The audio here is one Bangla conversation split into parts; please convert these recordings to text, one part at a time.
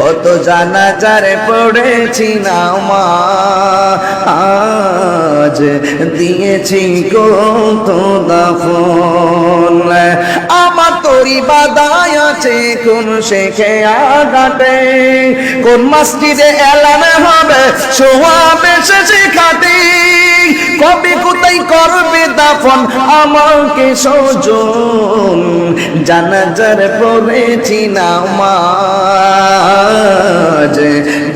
কত জানাজারে পড়েছি নামা আজ দিয়েছি কত দাফন। আমার তরি বাদায় আছে, কোন শেখে আঘাটে কোন মাস্টিদে এলানে হবে সোয়াবে শেষে খাটে কবে কোথায় করবে দাফন, আমাকে সজন জানাজার পড়েছি নামাজ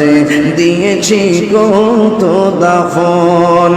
আজ দিয়েছি কত দাফন।